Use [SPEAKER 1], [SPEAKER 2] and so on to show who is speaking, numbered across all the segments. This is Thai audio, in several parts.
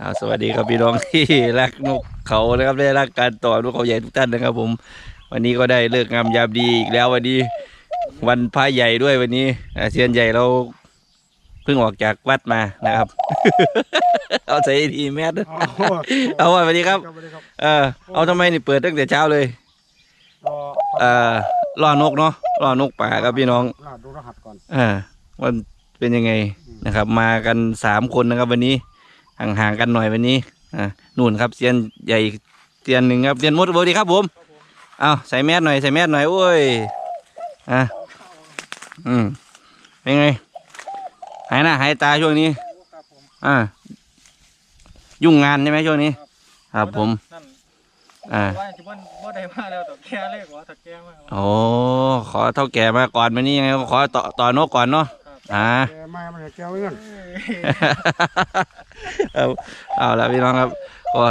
[SPEAKER 1] อ่าสวัสดีครับพี่น้องที่รักนกเขานะครับได้รักการต่อนกเขาใหญ่ทุกท่านนะครับ ผม วันนี้ก็ได้เลิกงามยามดีอีกแล้ววันนี้ วันพระใหญ่ด้วยวันนี้อ่าเซียนใหญ่เราเพิ่งออกจากวัดมานะครับ เอาใส่ดีแมสด้วยเอาสวัสดีครับ
[SPEAKER 2] สวัสดีครับ
[SPEAKER 1] เออเอาทำไมนี่เปิดตั้งแต่เช้าเลย
[SPEAKER 2] รอ
[SPEAKER 1] เอ่อล่อนกเนาะล่อนกป่าครับพี่น้อง
[SPEAKER 2] ลาดดูรหัสก่อน
[SPEAKER 1] อ่าว่าเป็นยังไงนะครับ มากันสามคนนะครับวันนี้ ห่างๆกันหน่อยวันนี้อ่านู่นครับเซียนใหญ่เซียนหนึ่งครับเซียนมดสวัสดีครับผมเอาใส่แมสหน่อยใส่แมสหน่อยโอ้ยอะอืมเป็นไงหายหน้าหายตาช่วงนี้อ่ายุ่งงานใช่ไหมช่วงนี้ ครับผมอ่าโอ้ขอเท่าแก่มาก่อนวันนี้ยังไงก็ขอต่อต่อนกก่อนเนาะ อ่า
[SPEAKER 2] แก่มามันแก่เงิน
[SPEAKER 1] เอาเอาละพี่น้องครับก็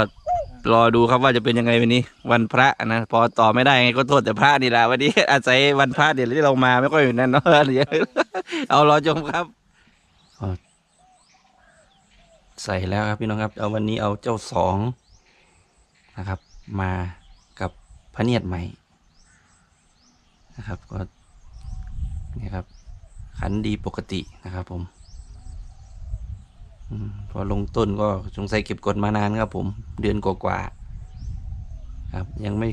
[SPEAKER 1] รอดูครับว่าจะเป็นยังไงวันนี้ วันพระนะพอต่อไม่ได้ไงก็โทษแต่พระนี่แหละวันนี้อาศัยวันพระเดี๋ยวที่เรามาไม่ค่อยอยู่นั่นเนาะเดี๋ยวเอารอชมครับใส่แล้วครับพี่น้องครับ เอาวันนี้เอาเจ้าสองนะครับ มากับพระเนียดใหม่นะครับก็นี่ครับ ขันดีปกตินะครับผมพอลงต้นก็สงสัยเก็บกดมานานครับผมเดือนกว่าๆครับ ยังไม่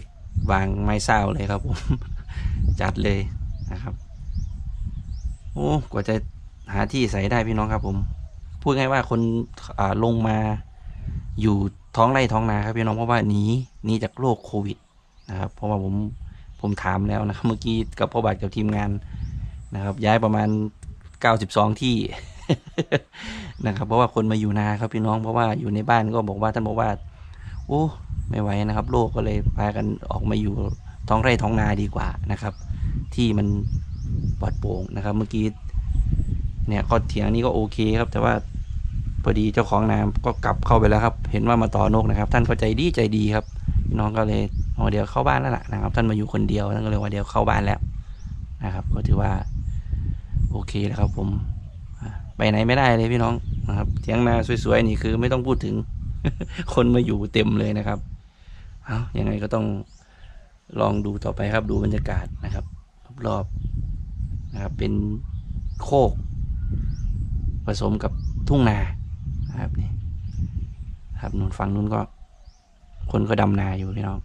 [SPEAKER 1] วางไม้เศร้าเลยครับผม จัดเลยนะครับ โอ้กว่าจะหาที่ใส่ได้พี่น้องครับ ผม พูดง่ายว่าคนาลงมาอยู่ท้องไร่ท้องนาครับพี่น้องเพราะว่าหนีหนีจากโรคโควิดนะครับ เพราะว่าผมผมถามแล้วนะครับเมื่อกี้กับพ่อบาทกับทีมงาน นะครับ ย้ายประมาณ 92 ที่นะครับ เพราะว่าคนมาอยู่นาครับพี่น้องเพราะว่าอยู่ในบ้านก็บอกว่าท่านบอกว่าโอ้ไม่ไหวนะครับ โลกก็เลยพากันออกมาอยู่ท้องไร่ท้องนาดีกว่านะครับ ที่มันปลอดโปร่งนะครับ เมื่อกี้เนี่ยข้อเถียงนี้ก็โอเคครับ แต่ว่าพอดีเจ้าของนาก็กลับเข้าไปแล้วครับ เห็นว่ามาต่อนกนะครับ ท่านก็ใจดีใจดีครับน้องก็เลยเดี๋ยวเข้าบ้านแล้วล่ะนะครับ ท่านมาอยู่คนเดียวท่านก็เลยว่าเดี๋ยวเข้าบ้านแล้วนะครับ ก็ถือว่า อเคแล้วครับ ผมไปไหนไม่ได้เลยพี่น้องนะครับเถียงนาสวยๆนี่คือไม่ต้องพูดถึง คนมาอยู่เต็มเลยนะครับเอายังไงก็ต้องลองดูต่อไปครับ ดูบรรยากาศนะครับรอบๆนะครับ เป็นโคก ผสมกับทุ่งนานะครับนี่ครับนู่นฝั่งนู้นก็ คนก็ดำนาอยู่พี่น้อง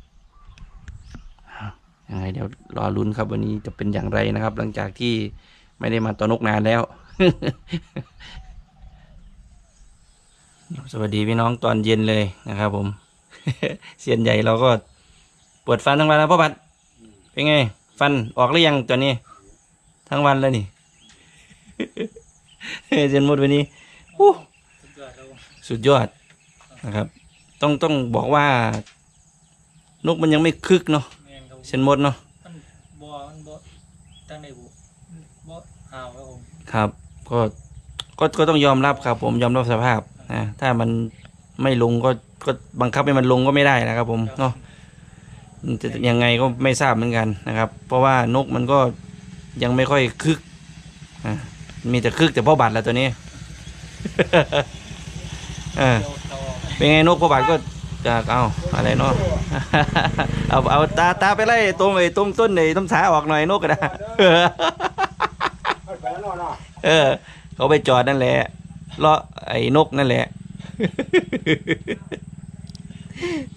[SPEAKER 1] อยังไงเดี๋ยวรอลุ้นครับวันนี้จะเป็นอย่างไรนะครับ หลังจากที่ ไม่ได้มาต่อนกนานแล้ว สวัสดีพี่น้องตอนเย็นเลยนะครับผม เสียนใหญ่เราก็ปวดฟันทั้งวันแล้วพ่อบัดเป็นไง ฟันออกหรือยังตัวนี้ ทั้งวันแล้วนี่เซียนมดวันนี้สุดยอดนะครับ ต้องต้องบอกว่านกมันยังไม่คึกเนาะเซียนมดเนาะ
[SPEAKER 3] มันบ่มันบ่ตั้งได้บ่บ่หาว ครับ
[SPEAKER 1] ก็ก็ก็ต้องยอมรับครับ ผมยอมรับสภาพนะถ้ามันไม่ลงก็ก็บังคับให้มันลงก็ไม่ได้นะครับ ผมเนาะจะยังไงก็ไม่ทราบเหมือนกันนะครับ เพราะว่านกมันก็ยังไม่ค่อยคึกมีแต่คึกแต่พ่อบัตรแล้วตัวนี้เป็นไงนกพ่อบัตรก็จะเอาอะไรเนาะเอาเอาตาตาไปไล่ตรงไอ้ตรงต้นไอ้ต้นสาออกหน่อยนกก็ได้
[SPEAKER 2] เนาะ
[SPEAKER 1] เออ เขาไปจอดนั่นแหละเลาะไอ้นกนั่นแหละ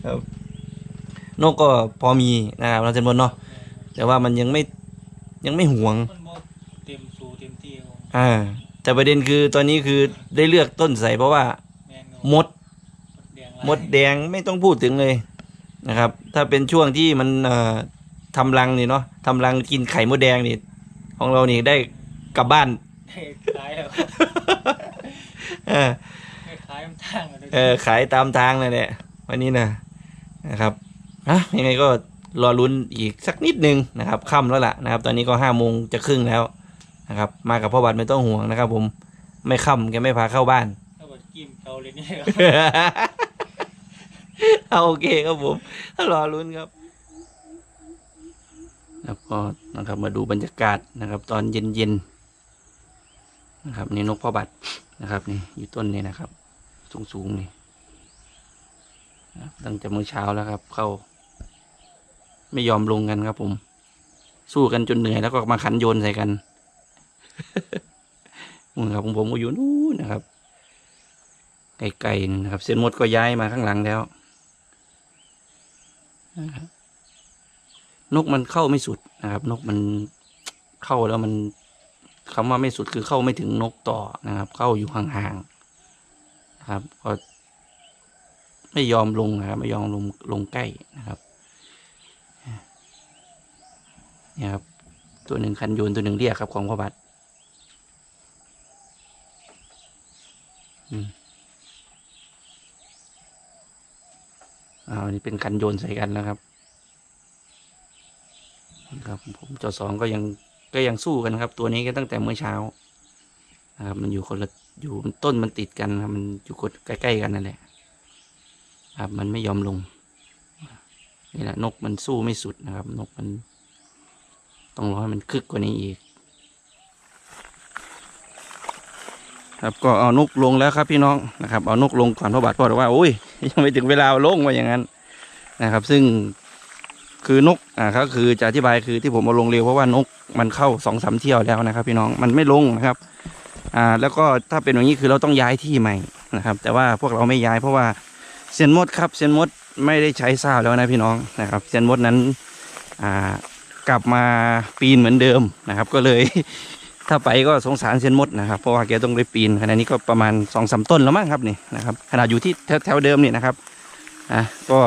[SPEAKER 1] ครับนกก็พอมีนะครับเราจะบนเนาะแต่ว่ามันยังไม่ยังไม่หวง
[SPEAKER 3] มันบ่เต็มสูเต็มที่ครับผม
[SPEAKER 1] อ่าแต่ประเด็นคือตอนนี้คือได้เลือกต้นใส่เพราะว่า
[SPEAKER 3] แม่นครับ
[SPEAKER 1] มด
[SPEAKER 3] แดงหลาย
[SPEAKER 1] มดแดงไม่ต้องพูดถึงเลยนะครับ ถ้าเป็นช่วงที่มันเอ่อทำรังนี่เนาะทำรังกินไข่มดแดงนี่ ของเรานี่ได้ กลับบ้าน
[SPEAKER 3] ได้ขายแล้ว
[SPEAKER 1] เออ
[SPEAKER 3] ได้ขายมันทางแล้ว
[SPEAKER 1] เออขายตามทางเลยแหละวันนี้นะนะครับอะยังไงก็รอลุ้นอีกสักนิดนึงนะครับค่ำแล้วล่ะนะครับ ตอนนี้ก็ห้าโมงจะครึ่งแล้วนะครับ มากับพ่อบัตรไม่ต้องห่วงนะครับ ผมไม่ค่ำแกไม่พาเข้าบ้าน
[SPEAKER 3] แล้วก็กิ้มเขาเลยนี่ครับ
[SPEAKER 1] เอาโอเคครับผมรอลุ้นครับ แล้วก็นะครับมาดูบรรยากาศนะครับ ตอนเย็นๆ นะครับนี่นกพ่อบัตรนะครับนี่อยู่ต้นนี้นะครับ สูงๆนี่ตั้งแต่มื้อเช้าแล้วครับ เข้า ไม่ยอมลงกันครับ ผม สู้กันจนเหนื่อยแล้วก็มาขันโยนใส่กันมึงครับของผมก็อยู่นู้นนะครับไกลๆนะครับ เส้นมดก็ย้ายมาข้างหลังแล้วนะครับนกมันเข้าไม่สุดนะครับ นกมันเข้าแล้วมัน คำว่าไม่สุดคือเข้าไม่ถึงนกต่อนะครับ เข้าอยู่ห่างๆนะครับ ก็ไม่ยอมลงนะครับ ไม่ยอมลงลงใกล้นะครับเนี่ยครับ ตัวหนึ่งคันโยนตัวหนึ่งเรียกครับของพ่อบัตรอืมอ้าวนี่เป็นคันโยนใส่กันแล้วครับนะครับผมจอสองก็ยัง ก็ยังสู้กันครับ ตัวนี้ก็ตั้งแต่เมื่อเช้านะครับมันอยู่คนละอยู่ต้นมันติดกันครับมันอยู่คนใกล้ๆกันนั่นแหละครับ มันไม่ยอมลงนี่แหละนกมันสู้ไม่สุดนะครับ นกมันต้องรอให้มันคึกกว่านี้อีก ครับก็เอานกลงแล้วครับพี่น้องนะครับ เอานกลงก่อนเพราะบาดพ่อบอกว่าโอ้ยยังไม่ถึงเวลาเอาลงว่าอย่างนั้นนะครับ ซึ่ง คือนกอ่าก็คือจะอธิบายคือที่ผมเอาลงเร็วเพราะว่านกมันเข้าสองสามเที่ยวแล้วนะครับ พี่น้องมันไม่ลงนะครับอ่าแล้วก็ถ้าเป็นอย่างนี้คือเราต้องย้ายที่ใหม่นะครับ แต่ว่าพวกเราไม่ย้ายเพราะว่าเซียนมดครับเซียนมดไม่ได้ใช้ซ่าแล้วนะพี่น้องนะครับเซียนมดนั้นอ่ากลับมาปีนเหมือนเดิมนะครับ ก็เลยถ้าไปก็สงสารเซียนมดนะครับ เพราะว่าแกต้องได้ปีนขณะนี้ก็ประมาณสองสามต้นแล้วมั้งครับนี่นะครับขนาดอยู่ที่แถวแถวเดิมนี่นะครับอะก็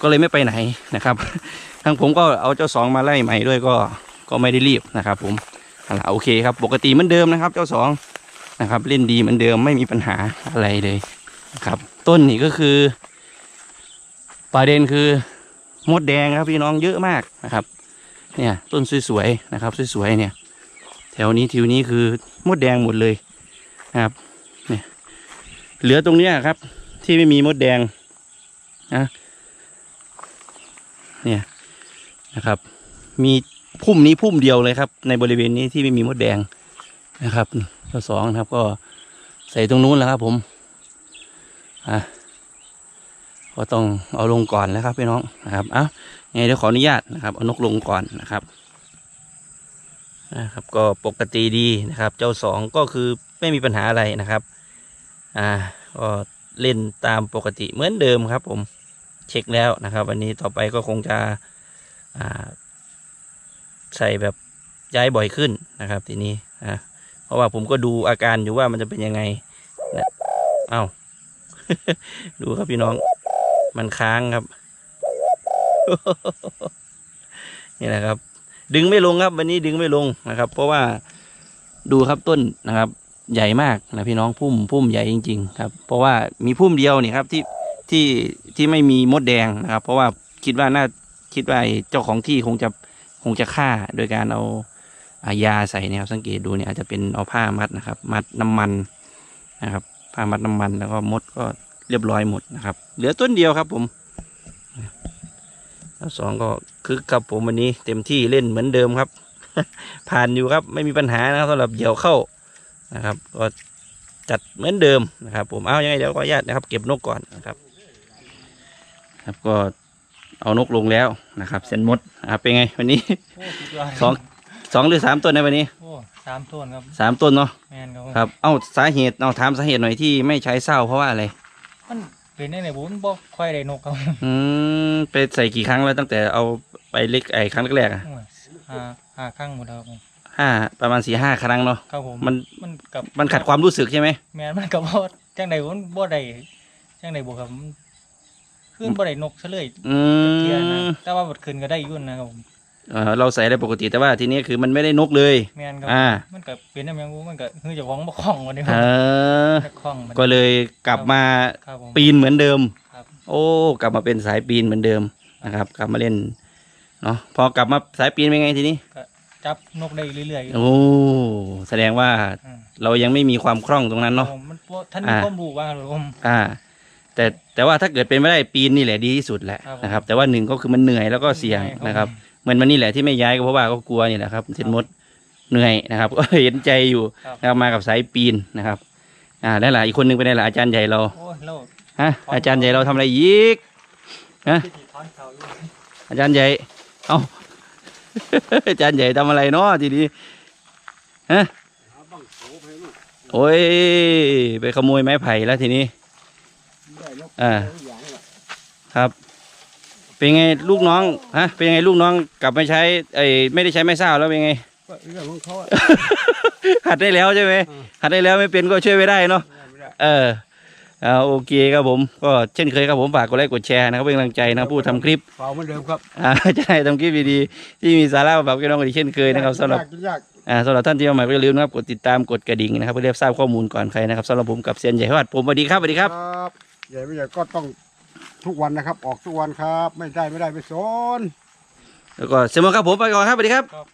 [SPEAKER 1] ก็เลยไม่ไปไหนนะครับ ทั้งผมก็เอาเจ้าสองมาไล่ใหม่ด้วยก็ก็ไม่ได้รีบนะครับผมเอาละโอเคครับ ปกติเหมือนเดิมนะครับ เจ้าสองนะครับ เล่นดีเหมือนเดิมไม่มีปัญหาอะไรเลยนะครับ ต้นนี่ก็คือ ประเด็นคือมดแดงครับพี่น้องเยอะมากนะครับ เนี่ยต้นสวยๆนะครับสวยๆเนี่ย แถวนี้ทิวนี้คือมดแดงหมดเลยนะครับเนี่ยเหลือตรงเนี้ยครับ ที่ไม่มีมดแดงนะ เนี่ยนะครับ มีพุ่มนี้พุ่มเดียวเลยครับ ในบริเวณนี้ที่ไม่มีมดแดงนะครับข้อสองนะครับก็ใส่ตรงนู้นแล้วครับ ผมอะก็ต้องเอาลงก่อนแล้วครับพี่น้องนะครับเอ้าไงเดี๋ยวขออนุญาตนะครับเอานกลงก่อนนะครับนะครับ ก็ปกติดีนะครับ เจ้าสองก็คือไม่มีปัญหาอะไรนะครับ อ่าก็เล่นตามปกติเหมือนเดิมครับผม เช็คแล้วนะครับ วันนี้ต่อไปก็คงจะใส่แบบย้ายบ่อยขึ้นนะครับ ทีนี้อ่าเพราะว่าผมก็ดูอาการอยู่ว่ามันจะเป็นยังไงนะเอ้า ดูครับพี่น้อง มันค้างครับ นี่นะครับ ดึงไม่ลงครับ วันนี้ดึงไม่ลงนะครับ เพราะว่าดูครับต้นนะครับ ใหญ่มากนะพี่น้องพุ่มพุ่มใหญ่จริง ๆ ครับ เพราะว่ามีพุ่มเดียวนี่ครับที่ ที่ที่ไม่มีมดแดงนะครับ เพราะว่าคิดว่าน่าคิดว่าเจ้าของที่คงจะคงจะฆ่าโดยการเอาอายาใส่นี่ยครับ สังเกตดูเนี่ยอาจจะเป็นเอาผ้ามัดนะครับ มัดน้ำมันนะครับ ผ้ามัดน้ำมันแล้วก็มดก็เรียบร้อยหมดนะครับ เหลือต้นเดียวครับผมแล้วสองก็คือกับผมวันนี้เต็มที่เล่นเหมือนเดิมครับ ผ่านอยู่ครับไม่มีปัญหานะครับสำหรับเหยี่ยวเข้านะครับ ก็จัดเหมือนเดิมนะครับ ผมเอายังไงเดี๋ยวขออนุญาตนะครับ เก็บนกก่อนนะครับ ครับก็เอานกลงแล้วนะครับเส้นมดนะครับเป็นไงวันนี้
[SPEAKER 3] โอ้สุดยอด
[SPEAKER 1] สองสองหรือสามต้นในวันนี้
[SPEAKER 3] โอ้สามต้นครับ
[SPEAKER 1] สามต้นเนาะ
[SPEAKER 3] แมนครับ
[SPEAKER 1] ครับ เอ้าสาเหตุเอาถามสาเหตุหน่อยที่ไม่ใช้เศร้าเพราะว่าอะไร
[SPEAKER 3] มันเป็นได้ไหนบุมันบ่ค่อยได้นกครับ
[SPEAKER 1] อืมไปใส่กี่ครั้งแล้วตั้งแต่เอาไปเล็กไอ้ครั้งแรกๆอะ
[SPEAKER 3] โอ้ยห้าห้าครั้งหมดแล้วครับผม
[SPEAKER 1] ห้าประมาณสี่ห้าครั้งเนาะ
[SPEAKER 3] ครับผม
[SPEAKER 1] มัน
[SPEAKER 3] มันกับ
[SPEAKER 1] มันขัดความรู้สึกใช่ไหม
[SPEAKER 3] แมนมันกับบ่จังใดมันบ่ได้จังใดบ่ครับมัน ขึ้นบ่ได้นกซะเลย
[SPEAKER 1] อื
[SPEAKER 3] เทียนะ
[SPEAKER 1] ม
[SPEAKER 3] แต่ว่าบัดขึ้นก็ได้อยุ่นนะครับผม
[SPEAKER 1] เอ่อเราใส่ได้ปกติแต่ว่าทีนี้คือมันไม่ได้นกเลย
[SPEAKER 3] แมนครับ
[SPEAKER 1] อ่า
[SPEAKER 3] มันก็เป็นน้ำยังบุมันก็คือเจะของบ่คล่องวันนี้ค
[SPEAKER 1] เอ
[SPEAKER 3] รับ
[SPEAKER 1] อ
[SPEAKER 3] คล่องมัน
[SPEAKER 1] ก็เลยกลับมา
[SPEAKER 3] ครับผม
[SPEAKER 1] ปีนเหมือนเดิม
[SPEAKER 3] ครับ
[SPEAKER 1] โอ้กลับมาเป็นสายปีนเหมือนเดิมนะครับกลับมาเล่นเนาะพอกลับมาสายปีนเป็นไงทีนี้
[SPEAKER 3] จับนกได้เรื่อยๆอยู่
[SPEAKER 1] โอ้แสดงว่า
[SPEAKER 3] อ่า
[SPEAKER 1] เรายังไม่มีความคล่องตรงนั้นเนาะ
[SPEAKER 3] ผมมันบ่ท่านมี
[SPEAKER 1] อ่า
[SPEAKER 3] ความรู้ว่าครับผม
[SPEAKER 1] อ่า แต่แต่ว่าถ้าเกิดเป็นไม่ได้ปีนนี่แหละดีที่สุดแหละ
[SPEAKER 3] ครับผม
[SPEAKER 1] นะครับ แต่ว่าหนึ่งก็คือมันเหนื่อยแล้วก็เสี่ยงนะครับ เหมือนมันนี่แหละที่ไม่ย้ายก็เพราะว่าก็กลัวนี่แหละครับเส้นมดเหนื่อยนะครับ ก็เห็นใจอยู่
[SPEAKER 3] ครับ
[SPEAKER 1] นะครับมากับสายปีนนะครับ อ่าแล้วหลายอีกคนหนึงเป็นไงล่ะอาจารย์ใหญ่เรา
[SPEAKER 3] โอ้ยเรา
[SPEAKER 1] ฮะอาจารย์ใหญ่เราทำอะไรอีกฮะ
[SPEAKER 3] ที่ถอนเขาอยู่
[SPEAKER 1] อาจารย์ใหญ่ เอ้าอาจารย์ใหญ่ทำอะไรเนาะทีนี้ ฮะ
[SPEAKER 2] หาบังโขไปลูก
[SPEAKER 1] โอ้ย ไปขโมยไม้ไผ่แล้วทีนี้
[SPEAKER 2] ได้แล้ว
[SPEAKER 1] อ่า
[SPEAKER 2] ทุกอย่างละ
[SPEAKER 1] ครับ เป็นไงลูกน้องฮะเป็นไงลูกน้องกลับมาใช้ไอ้ไม่ได้ใช้ไม้เศร้าแล้วเป็นไง
[SPEAKER 2] ก็เรื่องของเขาอะ
[SPEAKER 1] หัดได้แล้วใช่ไหม
[SPEAKER 2] อืม
[SPEAKER 1] หัดได้แล้วไม่เป็นก็ช่วยไม่ได้เนาะ
[SPEAKER 2] ไม่ได้
[SPEAKER 1] เออเอาโอเคครับผม ก็เช่นเคยครับผมฝากกดไลค์กดแชร์นะครับเป็นกำลังใจนะครับผู้ทำคลิป
[SPEAKER 2] เปล่าเหมือนเดิมครับ
[SPEAKER 1] อ่าจะได้ทำคลิปดีๆที่มีสาระแบบพี่น้องกันอีกเช่นเคยนะครับสำหรับ
[SPEAKER 2] ยากยาก
[SPEAKER 1] อ่าสำหรับท่านที่มาใหม่ก็อย่าลืมนะครับ กดติดตามกดกระดิ่งนะครับ เพื่อได้ทราบข้อมูลก่อนใครนะครับสำหรับผมกับเซียนใหญ่วัดผมสวัสดีครับสวัสดีครับ
[SPEAKER 2] ครับ ใหญ่ไม่ใหญ่ก็ต้องทุกวันนะครับ ออกทุกวันครับ ไม่ได้ไม่ได้ไม่สน
[SPEAKER 1] แล้วก็เสยหมอครับผมไปก่อนครับสวัสดีครับ
[SPEAKER 3] ครับ